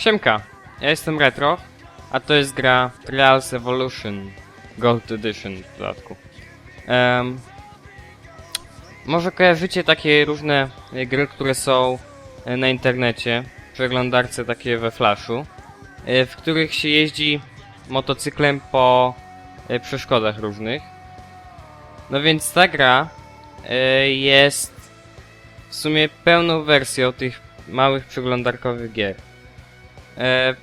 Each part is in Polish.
Siemka, ja jestem Retro, a to jest gra Trials Evolution Gold Edition w dodatku. Em, może kojarzycie takie różne e, gry, które są e, na internecie, w przeglądarce takie we flashu, e, w których się jeździ motocyklem po przeszkodach różnych. No więc ta gra jest w sumie pełną wersją tych małych przeglądarkowych gier. E,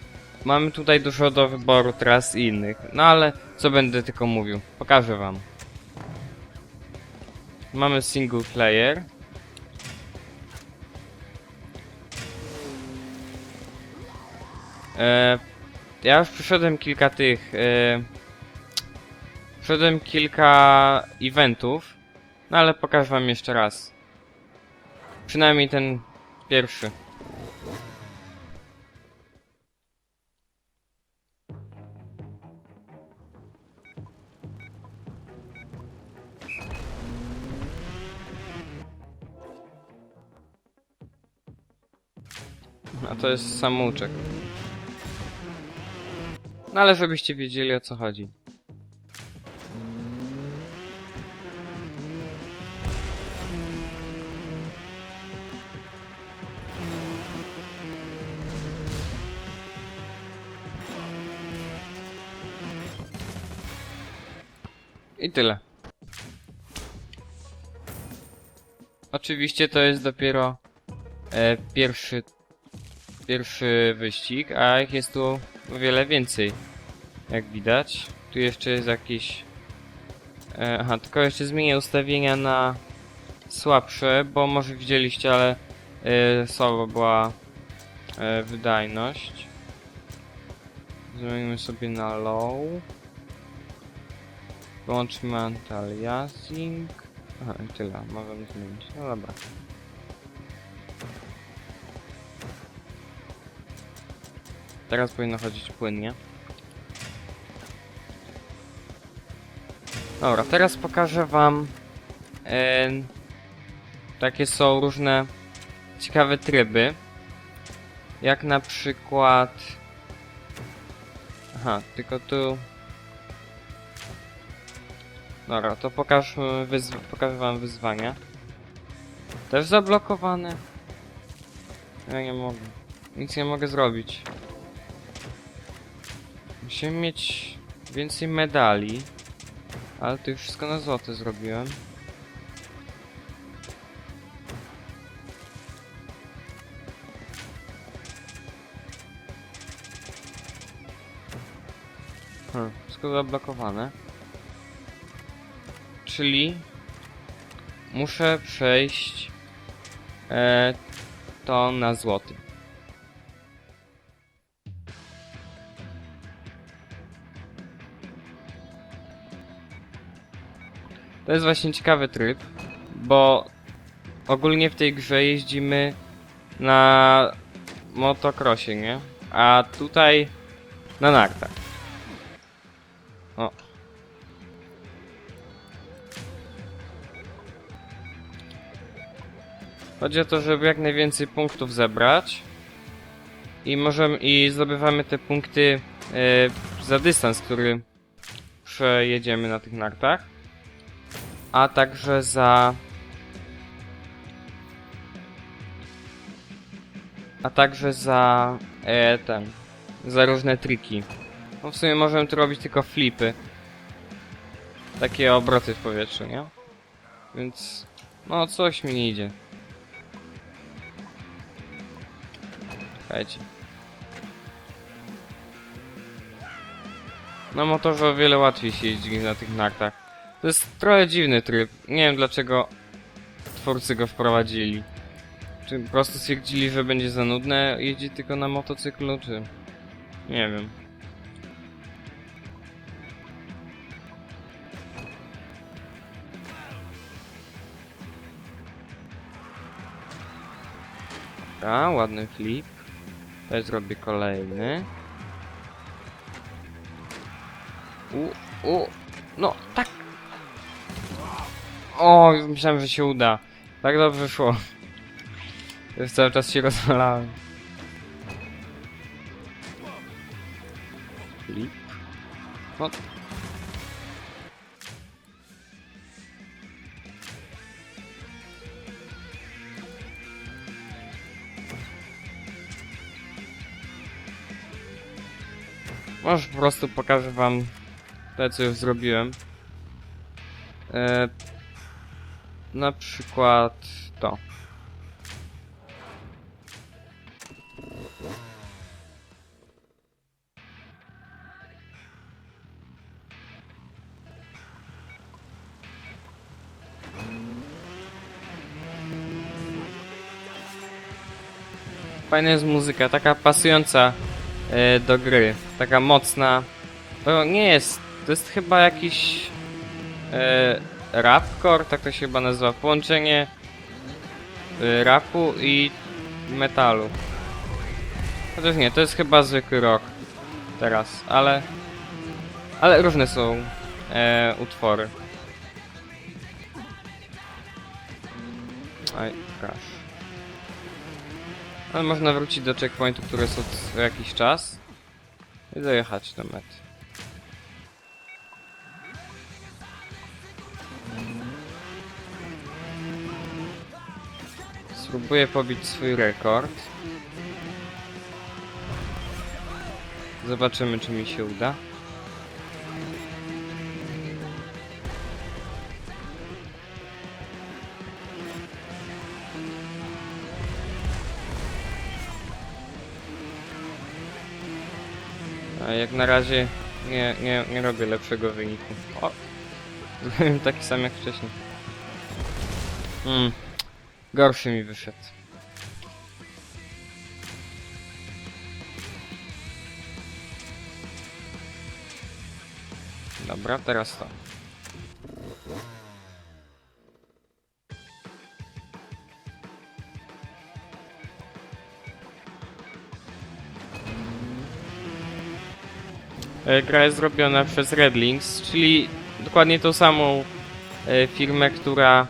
mamy tutaj dużo do wyboru tras i innych, no ale co będę tylko mówił, pokażę wam. Mamy single player. E, ja już przeszedłem kilka tych. E, przeszedłem kilka eventów, no ale pokażę wam jeszcze raz. Przynajmniej ten pierwszy. A to jest samouczek. No ale żebyście wiedzieli o co chodzi. I tyle. Oczywiście to jest dopiero e, pierwszy pierwszy wyścig, a ich jest tu o wiele więcej. Jak widać. Tu jeszcze jest jakiś... E, aha, tylko jeszcze zmienię ustawienia na słabsze, bo może widzieliście, ale e, słaba była e, wydajność. Zmienimy sobie na low. Wyłączmy anti-aliasing. Aha, i tyle, możemy zmienić. No dobra. Teraz powinno chodzić płynnie. Dobra, teraz pokażę wam e, takie są różne ciekawe tryby. Jak na przykład Aha, tylko tu Dobra, to pokażmy pokażę wam wyzwania. Też zablokowane. Ja nie mogę. Nic nie mogę zrobić. Musimy mieć więcej medali. Ale to już wszystko na złote zrobiłem. Hmm, wszystko zablokowane. Czyli muszę przejść e, to na złoty. To jest właśnie ciekawy tryb, bo ogólnie w tej grze jeździmy na motocrossie, nie? A tutaj na nartach. O. Chodzi o to, żeby jak najwięcej punktów zebrać i możemy i zdobywamy te punkty e, za dystans, który przejedziemy na tych nartach a także za a także za e, ten za różne triki. No w sumie możemy tu robić tylko flipy. Takie obroty w powietrzu, nie? Więc no coś mi nie idzie. Czekajcie. Na motorze o wiele łatwiej się jeździ na tych nartach. To jest trochę dziwny tryb. Nie wiem dlaczego twórcy go wprowadzili. Czy po prostu stwierdzili, że będzie za nudne jeździć tylko na motocyklu, czy... Nie wiem. Dobra, ładny flip. Tutaj zrobię kolejny. U, u, no, tak o, myślałem, że się uda. Tak dobrze szło. Już cały czas się rozwalałem. Flip. No. Może po prostu pokażę wam to, co już zrobiłem. E, na przykład to. Fajna jest muzyka, taka pasująca e, do gry, taka mocna. To nie jest, to jest chyba jakiś e, rapcore, tak to się chyba nazywa, połączenie e, rapu i metalu. Chociaż nie, to jest chyba zwykły rock teraz, ale ale różne są e, utwory. Aj, crash. Ale można wrócić do checkpointu, który jest co jakiś czas i dojechać do mety. Spróbuję pobić swój rekord. Zobaczymy, czy mi się uda. A jak na razie nie, nie, nie robię lepszego wyniku. O! Zrobiłem taki sam jak wcześniej. Hmm. Gorszy mi wyszedł. Dobra, teraz to. E, Gra jest zrobiona przez Redlinks, czyli dokładnie tą samą e, firmę, która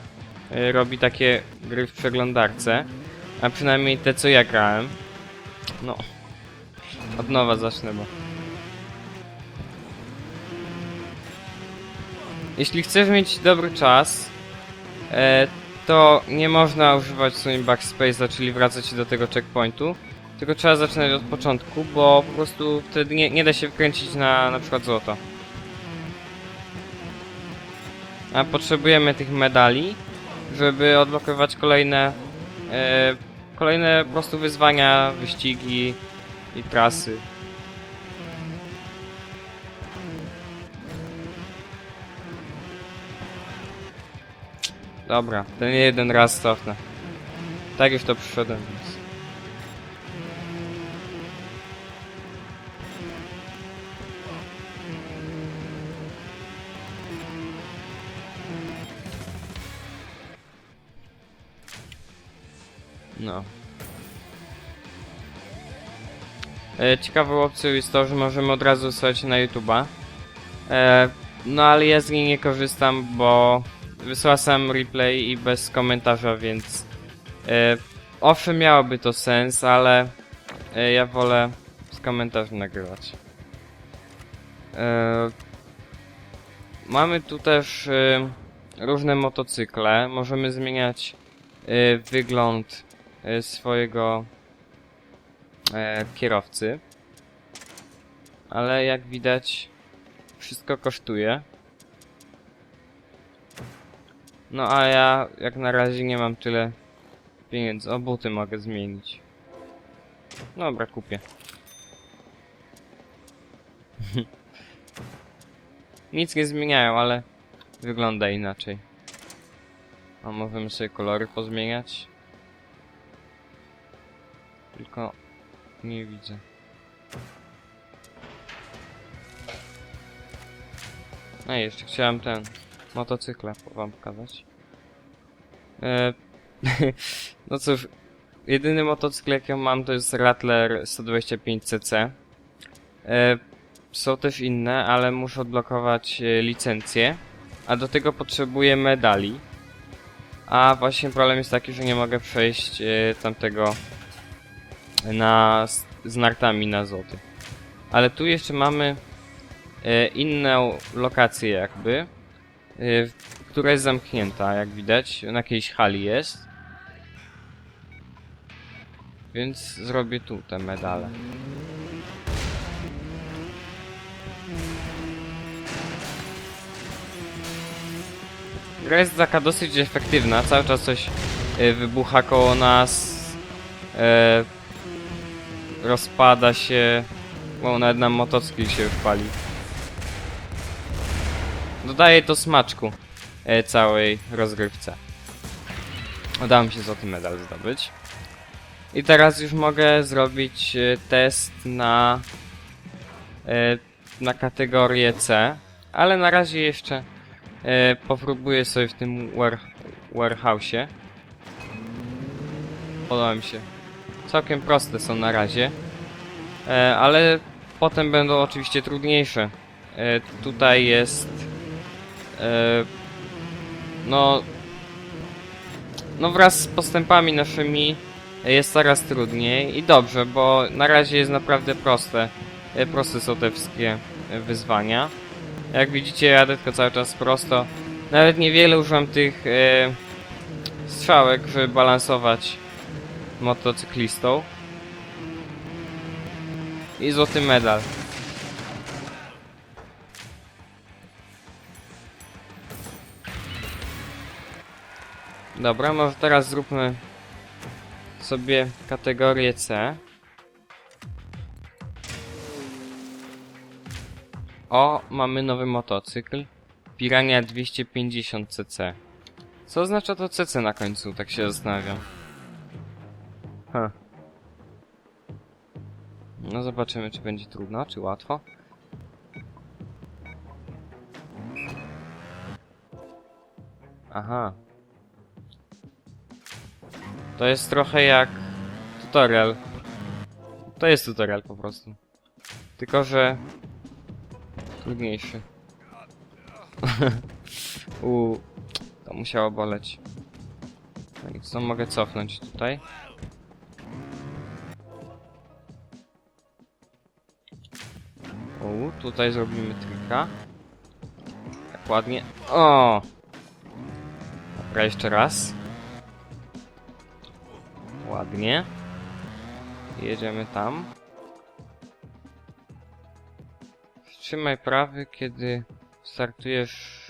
robi takie gry w przeglądarce. A przynajmniej te, co ja grałem. No. Od nowa zacznę, bo... Jeśli chcesz mieć dobry czas, e, to nie można używać w sumie backspace'a, czyli wracać do tego checkpointu. Tylko trzeba zaczynać od początku, bo po prostu wtedy nie, nie da się wkręcić na na przykład złoto. A potrzebujemy tych medali, żeby odblokować kolejne e, kolejne po prostu wyzwania, wyścigi i trasy. Dobra, ten jeden raz cofnę. Tak już to przyszedłem, ciekawą opcją jest to, że możemy od razu wysłać na YouTube'a. E, no ale ja z niej nie korzystam, bo wysłała sam replay i bez komentarza, więc e, owszem miałoby to sens, ale e, ja wolę z komentarzem nagrywać. E, mamy tu też e, różne motocykle. Możemy zmieniać e, wygląd e, swojego e, kierowcy. Ale jak widać, wszystko kosztuje. No a ja jak na razie nie mam tyle pieniędzy. O, buty mogę zmienić. Dobra, kupię. Nic nie zmieniają, ale wygląda inaczej. A możemy sobie kolory pozmieniać. Tylko nie widzę. No i jeszcze chciałem ten motocykle wam pokazać. E, no cóż, jedyny motocykl jaki ja mam to jest Rattler 125cc. E, są też inne, ale muszę odblokować e, licencję, a do tego potrzebuję medali. A właśnie problem jest taki, że nie mogę przejść tamtego na, z, z nartami na złoty. Ale tu jeszcze mamy e, inną lokację jakby, e, która jest zamknięta, jak widać. Na jakiejś hali jest. Więc zrobię tu te medale. Gra jest taka dosyć efektywna, cały czas coś e, wybucha koło nas, e, rozpada się, bo nawet nam motocykl się wpali. Dodaje to smaczku e, całej rozgrywce. Udało mi się złoty medal zdobyć. I teraz już mogę zrobić e, test na e, na kategorię C, ale na razie jeszcze e, popróbuję sobie w tym war, warehouse'ie. Podoba mi się. Całkiem proste są na razie, e, ale potem będą oczywiście trudniejsze. E, tutaj jest e, no no wraz z postępami naszymi jest coraz trudniej i dobrze, bo na razie jest naprawdę proste. Proste są te wszystkie wyzwania. Jak widzicie, jadę tylko cały czas prosto. Nawet niewiele używam tych strzałek, żeby balansować motocyklistą. I złoty medal. Dobra, może teraz zróbmy sobie kategorię C. O, mamy nowy motocykl. Pirania 250 cc. Co oznacza to cc na końcu? Tak się zastanawiam. Huh. No zobaczymy, czy będzie trudno, czy łatwo. Aha. To jest trochę jak tutorial. To jest tutorial po prostu. Tylko, że trudniejszy. U, to musiało boleć. No i co mogę cofnąć tutaj? Tutaj zrobimy trika. Tak ładnie. O! Dobra, jeszcze raz. Ładnie. Jedziemy tam. Wstrzymaj prawy, kiedy startujesz...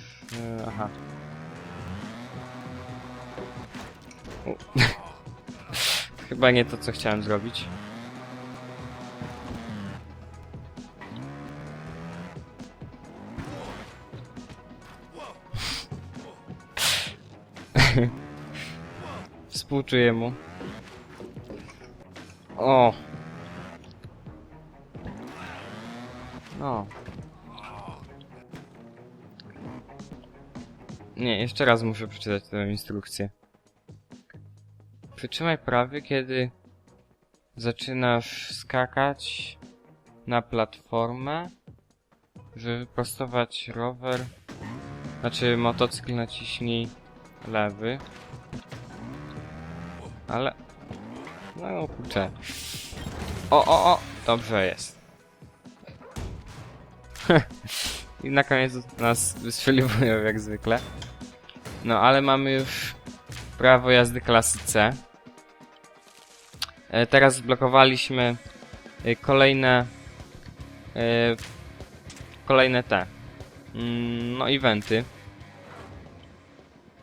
e, Aha. Chyba nie to, co chciałem zrobić. Współczuję mu. O! No. Nie, jeszcze raz muszę przeczytać tę instrukcję. Przytrzymaj prawy, kiedy zaczynasz skakać na platformę, żeby wyprostować rower. Znaczy motocykl naciśnij lewy. Ale... No kurczę. O, o, o! Dobrze jest. I na koniec nas wystrzeliwują jak zwykle. No ale mamy już prawo jazdy klasy C. E, teraz zblokowaliśmy e, kolejne e, kolejne te mm, no eventy.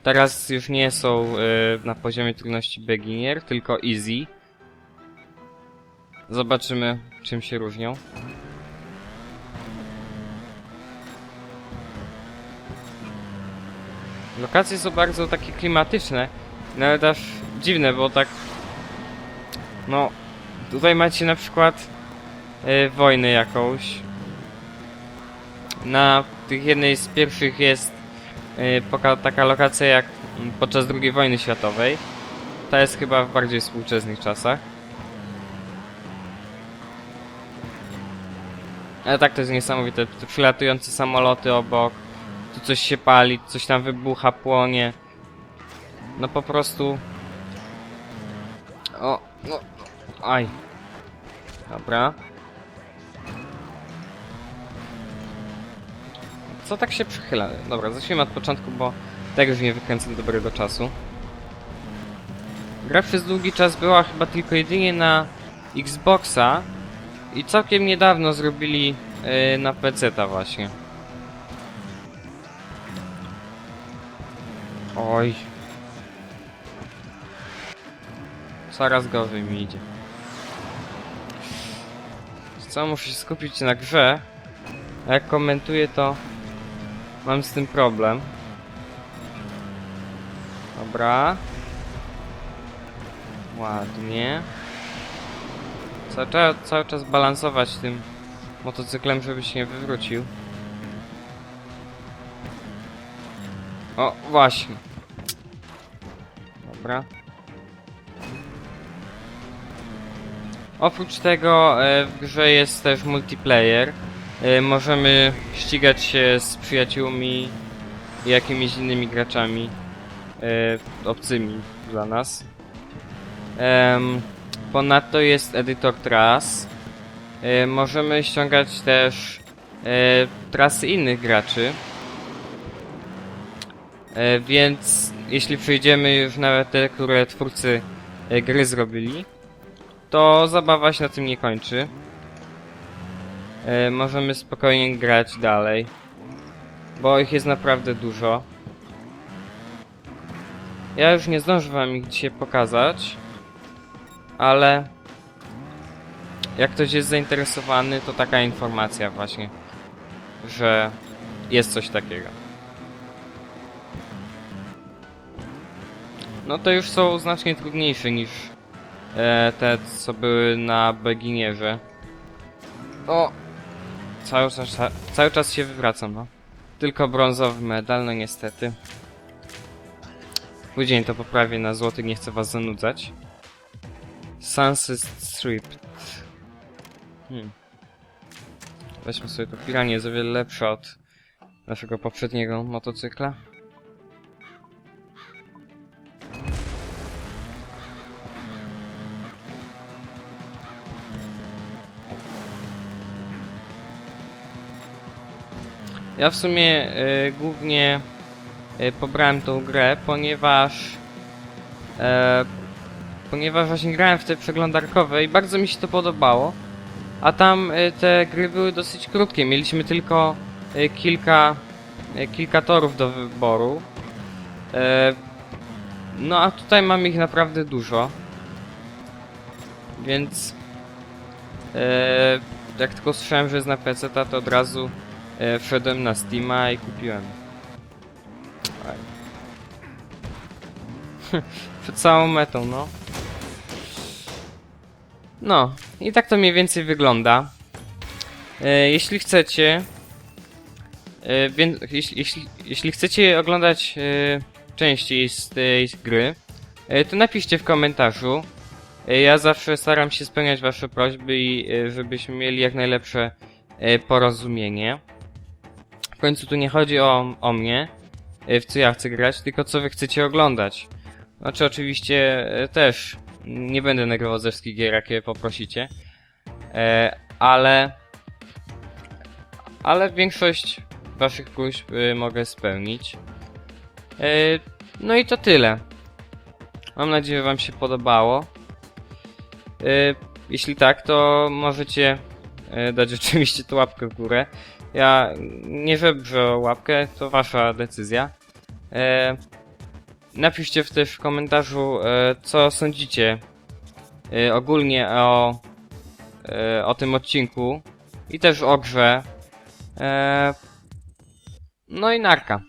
Teraz już nie są e, na poziomie trudności beginner, tylko easy. Zobaczymy czym się różnią. Lokacje są bardzo takie klimatyczne, nawet aż dziwne, bo tak... No, tutaj macie na przykład e, wojnę jakąś. Na tych jednej z pierwszych jest taka lokacja jak podczas II wojny światowej. Ta jest chyba w bardziej współczesnych czasach. Ale tak to jest niesamowite. Te przylatujące samoloty obok. Tu coś się pali, coś tam wybucha, płonie. No po prostu... O, no... Aj. Dobra. Co tak się przychyla? Dobra, zacznijmy od początku, bo tak już nie wykręcę dobrego czasu. Gra przez długi czas była chyba tylko jedynie na Xboxa i całkiem niedawno zrobili yy, na PC-ta właśnie. Oj. Coraz gorzej mi idzie. Co, muszę się skupić na grze. A jak komentuję, to mam z tym problem. Dobra. Ładnie. Cały czas, cały czas balansować tym motocyklem, żeby się nie wywrócił. O, właśnie. Dobra. Oprócz tego e, w grze jest też multiplayer. E, możemy ścigać się z przyjaciółmi i jakimiś innymi graczami e, obcymi dla nas. Ponadto jest edytor tras. E, możemy ściągać też trasy innych graczy. Więc jeśli przejdziemy już na te, które twórcy gry zrobili, to zabawa się na tym nie kończy. E, możemy spokojnie grać dalej, bo ich jest naprawdę dużo. Ja już nie zdążę wam ich dzisiaj pokazać, ale jak ktoś jest zainteresowany, to taka informacja właśnie, że jest coś takiego. No to już są znacznie trudniejsze niż e, te, co były na Beginierze. O! Cały czas, cały czas się wywracam, no. Tylko brązowy medal, no niestety. Później to poprawię na złoty, nie chcę was zanudzać. Sunset Strip. Hmm. Weźmy sobie to piranie, jest o wiele lepsze od naszego poprzedniego motocykla. Ja w sumie y, głównie y, pobrałem tą grę, ponieważ e, ponieważ właśnie grałem w te przeglądarkowe i bardzo mi się to podobało. A tam y, te gry były dosyć krótkie, mieliśmy tylko y, kilka y, kilka torów do wyboru. No a tutaj mamy ich naprawdę dużo. Więc jak tylko słyszałem, że jest na PC, to od razu e, wszedłem na Steama i kupiłem. Przed całą metą, no. No, i tak to mniej więcej wygląda. E, jeśli chcecie, e, więc, jeśli, jeśli, jeśli chcecie oglądać e, częściej z tej gry, e, to napiszcie w komentarzu. E, ja zawsze staram się spełniać wasze prośby i e, żebyśmy mieli jak najlepsze e, porozumienie. W końcu tu nie chodzi o, o mnie, e, w co ja chcę grać, tylko co wy chcecie oglądać. Znaczy oczywiście e, też nie będę nagrywał ze wszystkich gier, jakie poprosicie, e, ale ale większość waszych próśb mogę spełnić. No i to tyle. Mam nadzieję, że wam się podobało. Jeśli tak, to możecie dać oczywiście tu łapkę w górę. Ja nie żebrzę o łapkę, to wasza decyzja. E, napiszcie w też w komentarzu, e, co sądzicie e, ogólnie o, e, o tym odcinku i też o grze. E, no i narka.